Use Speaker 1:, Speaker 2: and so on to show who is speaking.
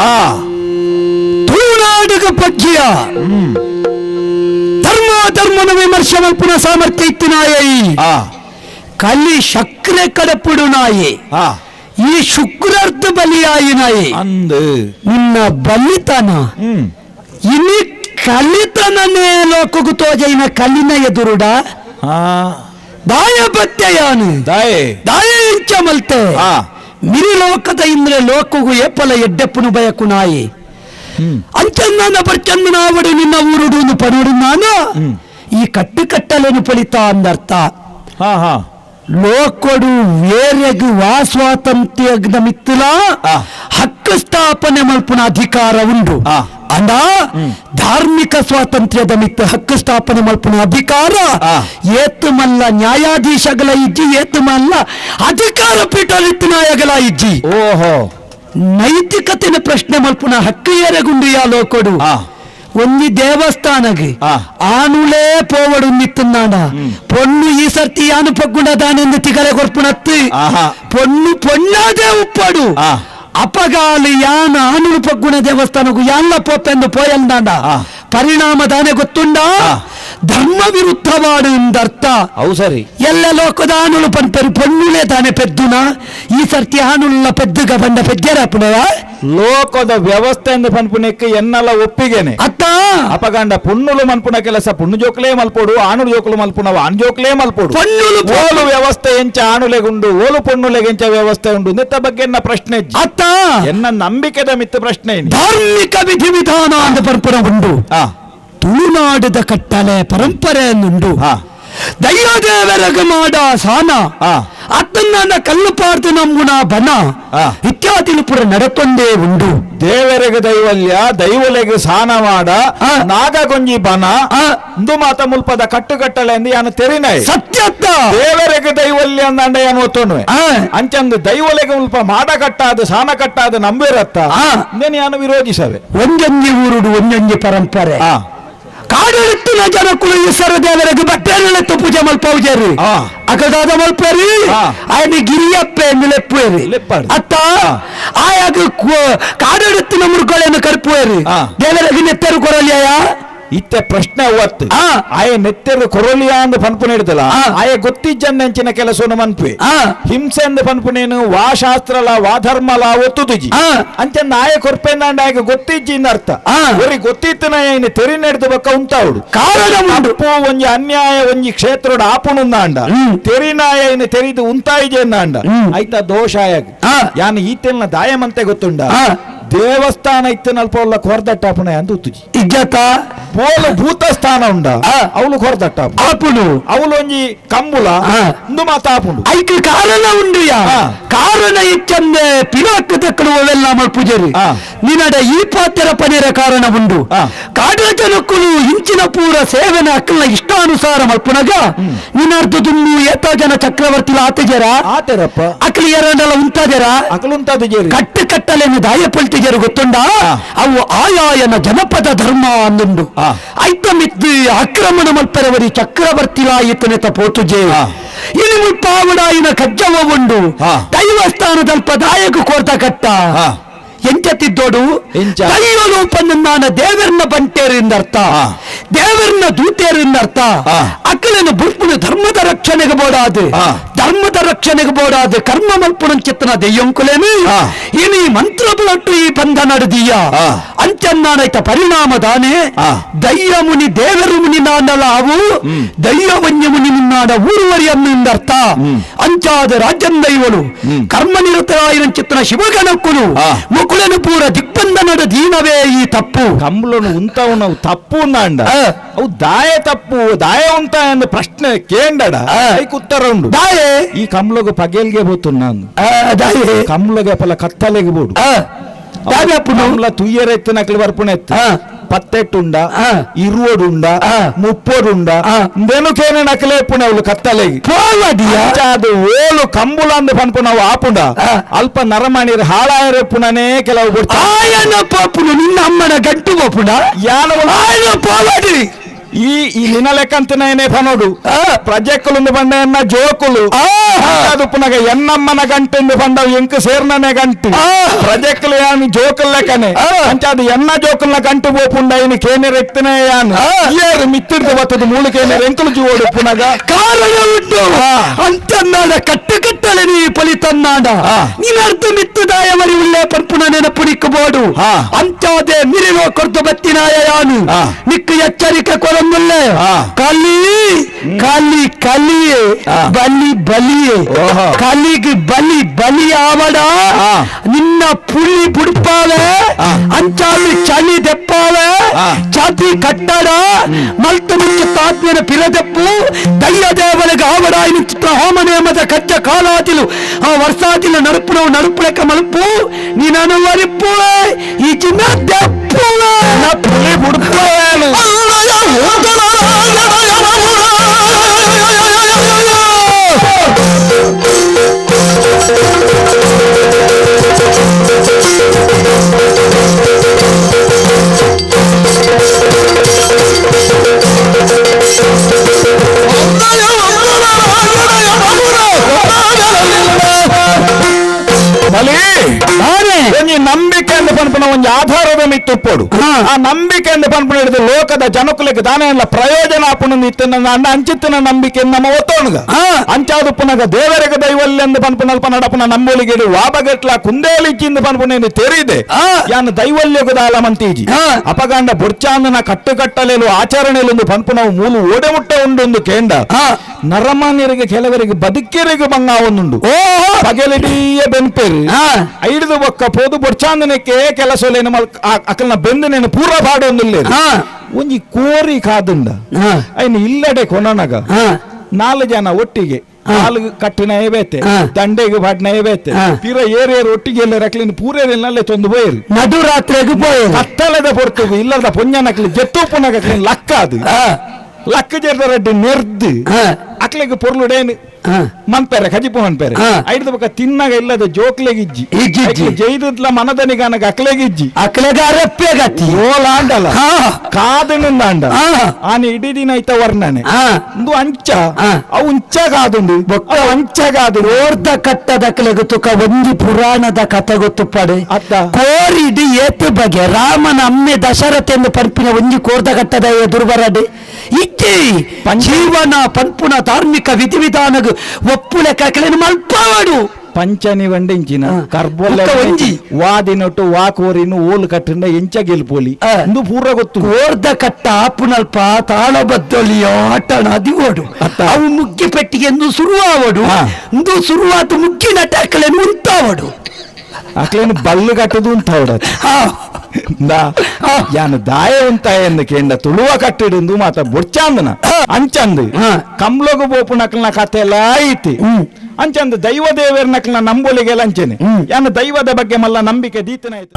Speaker 1: ಆ
Speaker 2: ತುಳುನಾಡುಗ ಪಜ್ಜಿಯ ಧರ್ಮ ಧರ್ಮನ ವಿಮರ್ಶೆ ಮಲ್ಪುನ ಸಾಮರ್ಥ್ಯ ಇತ್ತು ನಾಯಿ
Speaker 1: ಆ
Speaker 2: ಕಲಿ ಶಕ್ರೆ ಕಡಪುಡು ನಾಯಿ
Speaker 1: ಆ
Speaker 2: ಈ ಶುಕ್ರಾರ್ಥ ಬಲಿಯಾಯಿ ನಾಯಿ
Speaker 1: ಅಂದು
Speaker 2: ನಿನ್ನ ಬಲಿತನ
Speaker 1: ಹ್ಮ್
Speaker 2: ಇನಿ ಕಲಿತನನೇ ಲೋಕಗು ತೋಜೈನ ಕಲಿನ ಎದುರುಡ
Speaker 1: ಆ
Speaker 2: ದಾಯ ಬತ್ತೆಯಾನು
Speaker 1: ದಾಯೆ
Speaker 2: ದಾಯ ಇಂಚ ಮಲ್ತೆ
Speaker 1: ಆ
Speaker 2: ಮಿರಿ ಲೋಕದ ಇಂದ್ರೆ ಲೋಕಗು ಏಪಲ ಎಡ್ಡೆಪ್ಪುನು ಬಯಕು ನಾಯಿ
Speaker 1: ಹ್ಮ್
Speaker 2: ಅಂಚಂದಾನ ಬರ್ಚಂದ ನಾವಡು ನಿನ್ನ ಊರುಡು ಪನುಡು ನಾನು
Speaker 1: ಹ್ಮ್.
Speaker 2: ಈ ಕಟ್ಟು ಕಟ್ಟಲೇನು ಫಲಿತ ಅಂದರ್ಥ
Speaker 1: ಹಾ ಹಾ
Speaker 2: ಲೋಕಡು ವೇರೆಗ್ ವಾ ಮಿತ್ತುಲ. ಹಕ್ಕು ಸ್ಥಾಪನೆ ಮಲ್ಪುನ ಅಧಿಕಾರ ಉಂಡು. ಅಂದ ಧಾರ್ಮಿಕ ಸ್ವಾತಂತ್ರ್ಯದ ಮಿತ್ತ ಹಕ್ಕು ಸ್ಥಾಪನೆ ಮಲ್ಪುನ ಅಧಿಕಾರ. ಏತು ಮಲ್ಲ ನ್ಯಾಯಾಧೀಶಗಳ ಇಜ್ಜಿ ಏತು ಮಲ್ಲ ಅಧಿಕಾರ ಪೀಠ ನಾಯಗಳ ಇಜ್ಜಿ
Speaker 1: ಓಹೋ
Speaker 2: ನೈತಿಕತೆನ ಪ್ರಶ್ನೆ ಮಲ್ಪುನ ಹಕ್ಕು ಏರೆಗುಂಡು ಯಾ ಲೋಕಡು
Speaker 1: ಆ
Speaker 2: ಒಂಜಿ ದೇವಸ್ಥಾನಗೆ
Speaker 1: ಆ.
Speaker 2: ಆನುಲೇ ಪೋವಡು ನಿತ್ತುನಾಡ ಪೊಣ್ಣು ಈ ಸರ್ತಿ ಯಾನು ಪಗ್ಗುಂಡದಾನೆಂದು ತಿಗರೆ ಕೊರ್ಪುಣತ್ತು
Speaker 1: ಆಹಾ.
Speaker 2: ಪೊಣ್ಣು ಪೊಣ್ಣಾದೇ ಉಪ್ಪಡು
Speaker 1: ಆ.
Speaker 2: ಅಪಗಾಲು ಯಾನ ಆನುಲು ಪಗ್ಗುಣ ದೇವಸ್ಥಾನಗೂ ಯಾನ್ಲ ಪೋಪೆಂದು ಪೋಯಲ್ದಾಂಡ
Speaker 1: ಆ.
Speaker 2: ಪರಿಣಾಮ ದಾನೆ ಗೊತ್ತುಂಡ
Speaker 1: ಆ.
Speaker 2: ಧರ್ಮ ವಿರುದ್ಧವಾಡು ಎಂದರ್ಥ
Speaker 1: ಅವು ಸರಿ
Speaker 2: ಎಲ್ಲ ಲೋಕದ ಆನುಲು ಪನ್ಪೆರು ಪೊಣ್ಣುಲೇ ತಾನೆ ಪೆದ್ದುನ ಈ ಸರ್ತಿ ಆನುಲ್ಲ ಪೆದ್ದುಗ ಬಂದ ಪೆದ್ದೆರಾಪುಣವ
Speaker 1: ಲೋಕದ ವ್ಯವಸ್ಥೆ ಎಂದು ಪನ್ಪುನಕ್ಕೆ ಎನ್ನಲ್ಲ ಒಪ್ಪಿಗೆನೆ
Speaker 2: ಅತ್ತ
Speaker 1: ಅಪಗಂಡ ಪುಣ್ಣುಲು ಮನ್ಪುನ ಕೆಲಸ ಪುಣ್ಣು ಜೋಕಲೇ ಮಲ್ಪೋಡು ಆಣುಳು ಜೋಕುಲು ಮಲ್ಪುನವ ಆಣ್ ಜೋಕಲೇ ಮಲ್ಪೋಡು
Speaker 2: ಪೊಣ್ಣುಲು ಪೊ-
Speaker 1: ಓಲು ವ್ಯವಸ್ಥೆ ಎಂಚ ಆಣುಲೆಗುಂಡು ಓಲು ಪೊಣ್ಣುಲೆಗೆಂಚ ವ್ಯವಸ್ಥೆ ಉಂಡು ನಿತ್ತ ಬಗ್ಗೆ ಎನ್ನ ಪ್ರಶ್ನೆ ಇಜ್ಜಿ.
Speaker 2: ಅತ್ತ
Speaker 1: ಎನ್ನ ನಂಬಿಕೆದ ಮಿತ್ತ ಪ್ರಶ್ನೆ ಇನಿ.
Speaker 2: ಧಾರ್ಮಿಕ ವಿಧಿವಿಧಾನ ಅಂತ ಪರಂಪರೆ ಉಂಡು
Speaker 1: ಆ
Speaker 2: ತುಳುನಾಡದ ಕಟ್ಟಲೆ ಪರಂಪರೆ
Speaker 1: ನುಂಡು
Speaker 2: ದೈವದೇವರಗ ಮಾಡ ಸಾನ. ಅತ್ತನ್ನ ಕಲ್ಲು ಪಾರ್ದು ನಮ್ಮುನ ಬನ.
Speaker 1: ಇತ್ಯಾದಿ
Speaker 2: ಇತ್ಯಾದಿಲು ಪುರ ನಡತೊಂದೇ ಉಂಡು
Speaker 1: ದೇವರಿಗೆ ದೈವಲ್ಯ ದೈವಲೆಗೆ ಸಾನ ಮಾಡ. ನಾಗಗೊಂಜಿ ಬನ.
Speaker 2: ಹಿಂದು
Speaker 1: ಇಂದು ಮಾತ ಮುಲ್ಪದ ಕಟ್ಟುಕಟ್ಟಲೆ ಎಂದು ಯಾನು ತೆರಿನ.
Speaker 2: ಸತ್ಯತ್ತ.
Speaker 1: ದೇವರಿಗೆ ದೈವಲ್ಯ ಅಂದಂಡ ಯಾನು ಒತ್ತೋಣುವೆ
Speaker 2: ಆ.
Speaker 1: ಅಂಚಂದು ದೈವಲೆಗೆ ಮುಲ್ಪ ಮಾಡ ಕಟ್ಟಾದ ಸಾನ ಕಟ್ಟಾದ ನಂಬಿರತ್ತ. ಇಂದೇನು ಯಾನು ವಿರೋಧಿಸವೆ.
Speaker 2: ಒಂದೊಂಜಿ ಊರುಡು ಒಂದೊಂಜಿ ಪರಂಪರೆ. ಆಡಳಿತಿನ ಜನಕ್ಕೂ ಈ ಸರ ದೇವರಿಗೆ ಬಟ್ಟೆನಲ್ಲತ್ತು ಪೂಜೆ ಮಲ್ಪೌಜರಿ ಅಗದಾದ ಮಲ್ಪರಿ ಆಯನ ಗಿರಿಯಪ್ಪೆ
Speaker 1: ಮಿಲೆಪ್ಪೇರಿ
Speaker 2: ಅತ್ತ ಆಯಾಗ ಆಡಳಿತಿನ ಮುರುಗಳೇನು ಕರ್ಪುವೇರಿ ದೇವರಿಗೆ ನೆತ್ತರು ಕೊರಲಿಯ
Speaker 1: ಇತ್ತೆ ಪ್ರಶ್ನೆ
Speaker 2: ಒತ್ತು.
Speaker 1: ಆಯ ನೆತ್ತೆರು ಕೊರೋಲಿಯಾ ಅಂದು ಪನ್ಪುನ ಹಿಡ್ದಲ್ಲ. ಆಯ ಗೊತ್ತಿಜ್ಜಂದೆಂಚಿನ ಕೆಲಸವನ್ನು ಮನ್ಪೆ. ಹಿಂಸೆ ಅಂದು ಪನ್ಪುನೇನು ವಾ ಶಾಸ್ತ್ರಲ ವಾ ಧರ್ಮಲ ಒತ್ತುದುಜಿ
Speaker 2: ತುಜಿ
Speaker 1: ಅಂಚಂದ ಆಯ ಕೊರ್ಪೆಂದಾಂಡ ಆಯ್ಕೆ ಗೊತ್ತಿಜ್ಜಿಂದ ಅರ್ಥ ಬರಿ ಗೊತ್ತಿತ್ತನ ಏನು ತೆರಿ ನಡೆದು ಬಕ್ಕ ಉಂಟಾವುಡು
Speaker 2: ಕಾರಣ
Speaker 1: ತಪ್ಪು ಒಂಜಿ ಅನ್ಯಾಯ ಒಂಜಿ ಕ್ಷೇತ್ರದ ಆಪುನುಂದಾಂಡ
Speaker 2: ಹ್ಮ್.
Speaker 1: ತೆರಿನಾಯ ಇನ್ನು ತೆರಿದು ಉಂತಾಯಿಜೆ ಅಂದಾಂಡ. ಆಯ್ತಾ ದೋಷಾಯ
Speaker 2: ಆ.
Speaker 1: ಯಾನು ಈತೆಲ್ನ ದಾಯಮಂತೆ ಗೊತ್ತುಂಡ. ದೇವಸ್ಥಾನ ಇತ್ತನಲ್ಪ ಒಲ್ಲ ಕೊರ್ದಟ್ಟಾಪುಣ ಅಂತ ಉತ್ತುಜಿ
Speaker 2: ಇಜ್ಜತ
Speaker 1: ಬೋಲು ಭೂತ ಸ್ಥಾನ ಉಂಡ
Speaker 2: ಆ.
Speaker 1: ಅವಳು ಕೊರ್ದಟ್ಟಾಪು
Speaker 2: ಆಪುನು
Speaker 1: ಅವಳು ಒಂಜಿ ಕಂಬುಲ
Speaker 2: ಆ.
Speaker 1: ಇಂದು ಮಾತಾಪುಂಡು
Speaker 2: ಐಕ್ ಕಾರಣ ಉಂಡು ಯಾ
Speaker 1: ಆ.
Speaker 2: ಕಾರಣ ಇಚ್ಚಂದೆ ಪಿನಾಕ್ ತಕ್ಕಳು ಅವೆಲ್ಲ ಮಲ್ಪುಜರಿ
Speaker 1: ಆ.
Speaker 2: ನಿನ್ನಡ ಈ ಪಾತ್ಯರ ಪನಿರ ಕಾರಣ ಉಂಡು
Speaker 1: ಆ.
Speaker 2: ಕಾಡ ಜನಕ್ಕಳು ಇಂಚಿನ ಪೂರ ಸೇವನ ಅಕ್ಕಲ ಇಷ್ಟಾನುಸಾರ ಮಲ್ಪುನಗ ನಿನ್ನರ್ದು ದುನ್ನು ಏತ ಜನ ಚಕ್ರವರ್ತಿ ಆತಜರ
Speaker 1: ಆತೆರಪ್ಪ
Speaker 2: ಅಕ್ಕಲಿ ಎರಡಲ್ಲ ಉಂಟಾಜರ
Speaker 1: ಅಕಲುಂತದು ಜೇರಿ
Speaker 2: ಕಟ್ಟು ಕಟ್ಟಲೆನ್ನು ದಾಯಪಲ್ತಿಜರು ಗೊತ್ತುಂಡ. ಅವು ಆಯಾಯನ ಜನಪದ ಧರ್ಮ ಅನ್ನುಂಡು. ಐತಮಿದ್ದು ಆಕ್ರಮಣ ಮಲ್ಪರವರಿ ಚಕ್ರವರ್ತಿಲಾಯಿತನೆತ ಪೋತುಜೆ. ಇಲ್ಲಿ ಮುಲ್ಪಾವಡಾಯಿನ ಕಜ್ಜವ ಉಂಡು. ದೈವಸ್ಥಾನದಲ್ಪ ದಾಯಕ ಕೋರ್ತ ಕಟ್ಟ.
Speaker 1: ಎಂಚತ್ತಿದ್ದೋಡು?
Speaker 2: ದೈವಲೋಪನನ್ನಾನ ದೇವರನ್ನ ಬಂಟೇರಿಂದ
Speaker 1: ಅರ್ಥ
Speaker 2: ದೇವರನ್ನ ದೂತೇರಿಂದ
Speaker 1: ಅರ್ಥ
Speaker 2: ಅಕ್ಕಲನ್ನು ಬುಲ್ಪುನ ಧರ್ಮದ ರಕ್ಷಣೆಗೆ ಬೋಡಾದು. ಧರ್ಮದ ರಕ್ಷಣೆಗೆ ಬೋಡಾದು ಕರ್ಮ ಮಲ್ಪುನ ಚಿತ್ತನ ದೆಯ್ಯಂಕುಲೇನು
Speaker 1: ಆ.
Speaker 2: ಇನಿ ಮಂತ್ರ ಬಲಟ್ಟು ಈ ಬಂಧ ನಡೆದೀಯ
Speaker 1: ಆ.
Speaker 2: ಅಂಚನ್ನಾನೈತ ಪರಿಣಾಮ ದಾನೆ
Speaker 1: ಆ.
Speaker 2: ದಯ್ಯ ಮುನಿ ದೇವರು ಮುನಿ ನಾನಲ್ಲ ಅವು ದಯ್ಯ ವನ್ಯ ಮುನಿ ನಿನ್ನಾಡ ಊರುವರಿ ಅನ್ನುಂದರ್ಥ ಅಂಚಾದ ರಾಜ್ಯಂ ದೈವಲು ಕರ್ಮ ನಿರತರಾಯಿನ ಚಿತ್ತನ ಶಿವಗಣಕ್ಕುಲು
Speaker 1: ಆ.
Speaker 2: ಮುಕುಳನು ಪೂರ ದಿಗ್ಬಂಧ ನಡ ದೀನವೇ ಈ ತಪ್ಪು
Speaker 1: ಕಂಬಳನು ಉಂತವು ನಾವು ತಪ್ಪು ಉಂದಾಂಡ
Speaker 2: ಆ.
Speaker 1: ಅವು ದಾಯ ತಪ್ಪು ದಾಯ ಉಂಟ ಎಂದು ಪ್ರಶ್ನೆ ಕೇಂಡಡ
Speaker 2: ಆ.
Speaker 1: ಐಕ್ ಉತ್ತರ ಉಂಡು
Speaker 2: ದಾಯೆ
Speaker 1: ಈ ಕಮ್ಲಗು ಪಗೇಲ್ಗೆ ಬೋತು ನಾನು
Speaker 2: ಆ, ದಾಯೆ
Speaker 1: ಕಮ್ಲಗೆ ಪಲ ಕತ್ತಲೆಗೆ ಬೋಡು
Speaker 2: ಆ, ದಾವೆ ಅಪ್ಪುನು
Speaker 1: ಕಮ್ಲ ತುಯ್ಯರ ಎತ್ತಿನ ಅಕ್ಲಿ ಬರ್ಪುಣ ಎತ್ತು
Speaker 2: ಆ.
Speaker 1: ಪತ್ತೆಟ್ಟುಂಡ
Speaker 2: ಆ.
Speaker 1: ಇರುವಡುಂಡ
Speaker 2: ಆ.
Speaker 1: ಮುಪ್ಪೋಡುಂಡ
Speaker 2: ಆ.
Speaker 1: ಇಂದೇನು ಕೇನೆ ನಕಲೆ ಪುಣ ಅವಳು ಕತ್ತಲೆಗೆ
Speaker 2: ಪೋವಡಿಯ
Speaker 1: ಅದು ಓಲು ಕಂಬುಲ ಅಂದು ಪನ್ಪು ನಾವು ಆಪುಂಡ
Speaker 2: ಆ.
Speaker 1: ಅಲ್ಪ ನರಮಣಿರ ಹಾಳಾಯರೆ ఈ ఈ నినలెక్కంతినైనే పనుడు. ప్రజెక్కులుంది పండన్న జోకులు. అదుపునగ ఎన్నమ్మన గంటి పండవు ఇంక సేర్ననే గంటి. ప్రజెక్కులు అని జోకులు లెక్కనే. అంటే అది ఎన్న జోకుల గంటి పోపుండా ఆయన కేనే రెక్తినయాను మిత్రుడు పోతుంది వత్తది మూలికేనే రెంకులు చూడు పునగా
Speaker 2: కారణం
Speaker 1: ಉಂಟು
Speaker 2: ಅಂತನ್ನಾಡ ಕಟ್ಟ ಕಟ್ಟಲೆ ನೀ ಫಲಿತನ್ನಾಡ
Speaker 1: ನೀನು
Speaker 2: ಅರ್ಥ ಮಿತ್ತದಾಯವರಿ ಉಳ್ಳೇ ಪರ್ಪುಣ
Speaker 1: ನೆನಪುಡಿಕಬೋಡು
Speaker 2: ಅಂತಾದೆ ಮಿರಿವ ಕೊರ್ದು ಬತ್ತಿನಾಯ ಯಾನು ನಿಕ್ಕ ಎಚ್ಚರಿಕೆ ಕೊರ
Speaker 1: ಬಂದಲ್ಲ
Speaker 2: ಕಲಿ ಕಲಿ
Speaker 1: ಕಲಿ
Speaker 2: ಬಲಿ
Speaker 1: ಬಲಿ
Speaker 2: ಕಲಿಗೆ ಬಲಿ ಬಲಿ ಆವಡ ನಿನ್ನ ಪುಳಿ
Speaker 1: ಬುಡ್ಪಾಲ
Speaker 2: ಅಂಚಾಲು ಚಳಿ ದೆಪ್ಪಾಲ ಜಾತಿ ಕಟ್ಟಡ ಮಲ್ತು ಮುಚ್ಚ ತಾತ್ಮನ ಪಿರದೆಪ್ಪು ದಯ್ಯ ದೇವರಿಗೆ ಆವಡ ಇನ್ನು ಚಿತ್ರ ಹೋಮ ನೇಮದ ಕಚ್ಚ ಕಾಲಾತಿಲು ಆ ವರ್ಷಾತಿಲ ನಡುಪುನವು ನಡುಪುಳಕ ಮಲುಪು ನೀನನು ವರಿಪು ಈ ಚಿನ್ನ
Speaker 1: ದೆಪ್ಪ புள்ளி கொடுக்கணும் ಈ ನಂಬಿಕೆ ಎಂದು ಪನ್ಪುನ ಒಂದು ಆಧಾರದ ಮಿಟ್ಟು
Speaker 2: ಇಪ್ಪೋಡು
Speaker 1: ಆ ನಂಬಿಕೆ ಎಂದು ಪನ್ಪನ ಹಿಡಿದು ಲೋಕದ ಜನಕುಲಕ್ಕೆ ದಾನ ಪ್ರಯೋಜನ ಆಪುಣಂದು ಇತ್ತಿನ ಅಣ್ಣ ಅಂಚಿತ್ತಿನ ನಂಬಿಕೆ ನಮ್ಮ ಒತ್ತೋಣಗ. ಅಂಚಾದು ಪುನಗ ದೇವರಿಗೆ ದೈವಲ್ಲಿ ಎಂದು ಪನ್ಪನ ಅಲ್ಪನಡಪನ ನಂಬೋಲಿಗೆ ವಾಬಗೆಟ್ಲ ಕುಂದೇಲಿಕ್ಕಿಂದ ಪನ್ಪನ ತೆರೀದೆ. ಯಾನು ದೈವಲ್ಯಗು ದಾಲ ಮಂತೀಜಿ. ಅಪಗಾಂಡ ಬೊಡ್ಚಾಂದನ ಕಟ್ಟುಕಟ್ಟಲೆಲು ಆಚರಣೆಯಲ್ಲಿ ಪನ್ಪುನ ಮೂಲು ಓಡಮುಟ್ಟ ಉಂಡೊಂದು
Speaker 2: ಕೇಂದ್ರ
Speaker 1: ನರಮಾನ್ಯರಿಗೆ ಕೆಲವರಿಗೆ ಬದುಕಿರಿಗೆ ಬಂಗಾವನ್ನುಂಡು ಪಗಲಿಡೀಯ
Speaker 2: ಬೆನ್ಪೇರಿ
Speaker 1: ఐదు ఒక్క పోదు బొచ్చాందనకే ಕೆಲಸ లేని అక్కడ బెందు నేను పూర్వ పాడు లేదు
Speaker 2: ఆ.
Speaker 1: ಒಂಜಿ ಕೋರಿ ಕಾದುಂಡ
Speaker 2: ఆ.
Speaker 1: ఆయన ಇಲ್ಲಡೆ ಕೊನನಗ
Speaker 2: ఆ.
Speaker 1: ನಾಲ್ಕು ಜನ ಒಟ್ಟಿಗೆ ನಾಲ್ಕು ಕಟ್ಟಿನ ಏಬೇತೆ
Speaker 2: ಆ.
Speaker 1: ದಂಡೆಗೆ ಬಾಡಿನ ಏಬೇತೆ
Speaker 2: ಆ.
Speaker 1: ತೀರ ಏರೇರು ಒಟ್ಟಿಗೆ ಎಲ್ಲ ರಕ್ಲಿನ ಪೂರೇರಿನಲ್ಲೇ ತೊಂದು ಬೋಯರು
Speaker 2: నడు రాత్రికి పోయేది
Speaker 1: ಕತ್ತಲದ ಪೊರ್ತುಗು ಇಲ್ಲದ ಪೊಂಜನಕ್ಲಿ ಜೆತ್ತು ಪುನಗಕ್ಲಿನ ಲಕ್ಕ ಅದು
Speaker 2: ఆ.
Speaker 1: ಲಕ್ಕ ಜೆರ್ದ ರೆಡ್ಡಿ ನೆರ್ದು
Speaker 2: ఆ.
Speaker 1: ಅಕ್ಲಿಗೆ ಪೊರ್ಲುಡೇನು
Speaker 2: ఆ.
Speaker 1: ಮಂತಾರೆ ಖಜಿಪು ಮನ್ಪೇರೆ ಐದು ಬಕ ತಿನ್ನಾಗ ಇಲ್ಲದ ಜೋಕ್ಲೆಗಿಜ್ಜಿ
Speaker 2: ಇಜ್ಜಿ.
Speaker 1: ಜೈದತ್ಲ ಮನದನಿಗಾನಗ ಅಕ್ಲೆಗಿಜ್ಜಿ
Speaker 2: ಅಕ್ಲೆಗ ಅರಪ್ಪೆಗತ್ತಿ.
Speaker 1: ಓಲ
Speaker 2: ಆಂಡಲ.
Speaker 1: ಕಾದನಿಂದ
Speaker 2: ಆಂಡ
Speaker 1: ಆನೆ ಇಡೀ ದಿನ ಐತ ವರ್ಣನೆ. ಒಂದು ಅಂಚ. ಅವು ಉಂಚ ಕಾದುಂಡು. ಬೊಕ್ಕ ಅಂಚ ಕಾದು
Speaker 2: ಓರ್ದ ಕಟ್ಟದ ಕಲೆಗು ತುಕ ಒಂದು ಪುರಾಣದ ಕಥೆ ಗೊತ್ತುಪ್ಪಡೆ
Speaker 1: ಅತ್ತ.
Speaker 2: ಕೋರಿಡಿ ಏತ ಬಗೆ ರಾಮನ ಅಮ್ಮೆ ದಶರಥ ಎಂದು ಪಡ್ಪಿನ ಒಂದಿ ಕೋರ್ದ ಕಟ್ಟದ ದುರ್ಬರಡೆ ಇಕ್ಕಿ ಜೀವನ ಪನ್ಪುನ ಧಾರ್ಮಿಕ ವಿಧಿವಿಧಾನಗ ಕಕಲೆನು ಮಲ್ಪವಡು
Speaker 1: ಪಂಚನಿ ವಂಡೆಂಚಿನ
Speaker 2: ಹಾ.
Speaker 1: ಕರ್ಬೊಲ್ಲ
Speaker 2: ಮುಕ್ಕ ಒಂಜಿ.
Speaker 1: ವಾದಿನೊಟ್ಟು ವಾಕೋರಿನು ಓಲು ಕಟ್ಟಿಂದ ಎಂಚ ಗೆಲ್ಪೋಲಿ. ಇಂದು ಪೂರ ಗೊತ್ತು
Speaker 2: ಕೋರ್ದ ಕಟ್ಟ ಆಪುನಲ್ಪ ತಾಳಬದ್ದೊಲಿಯೋ ಆಟಣ ಅದಿವೋಡು. ಅವು ಮುಗ್ಗಿ ಪೆಟ್ಟಿಗೆ ಎಂದು ಶುರುವಾವಡು
Speaker 1: ಹಾ.
Speaker 2: ಇಂದು ಮುಗ್ಗಿ ಮುಗ್ಗಿನ ಟಕ್ಕಲೆನು ಉಂಟಾವಡು
Speaker 1: ಅಕ್ಲೇನು ಬಲ್ಲು ಕಟ್ಟದು ಅಂತ ಹೊಡತ್
Speaker 2: ಹಾ.
Speaker 1: ಯಾನು ದಾಯ ಅಂತ ಎಂದು ಕೇಂದ್ರ ತುಳುವ ಕಟ್ಟಿಡಿಂದು ಮಾತ ಬೊಡ್ಚಾಂದನ ಅಂಚಂದು.
Speaker 2: ಹಾ.
Speaker 1: ಕಮ್ಲಗು ಬೋಪು ನಕಲ್ನ ಕತೆ ಎಲ್ಲ ಐತಿ. ಅಂಚಂದು ದೈವ ದೇವರ ನಕಲ್ನ ನಂಬೋಲಿಗೆ ಅಂಚೆನೆ. ಯಾನು ದೈವದ ಬಗ್ಗೆ ಮಲ್ಲ ನಂಬಿಕೆ ದೀತನ ಆಯ್ತು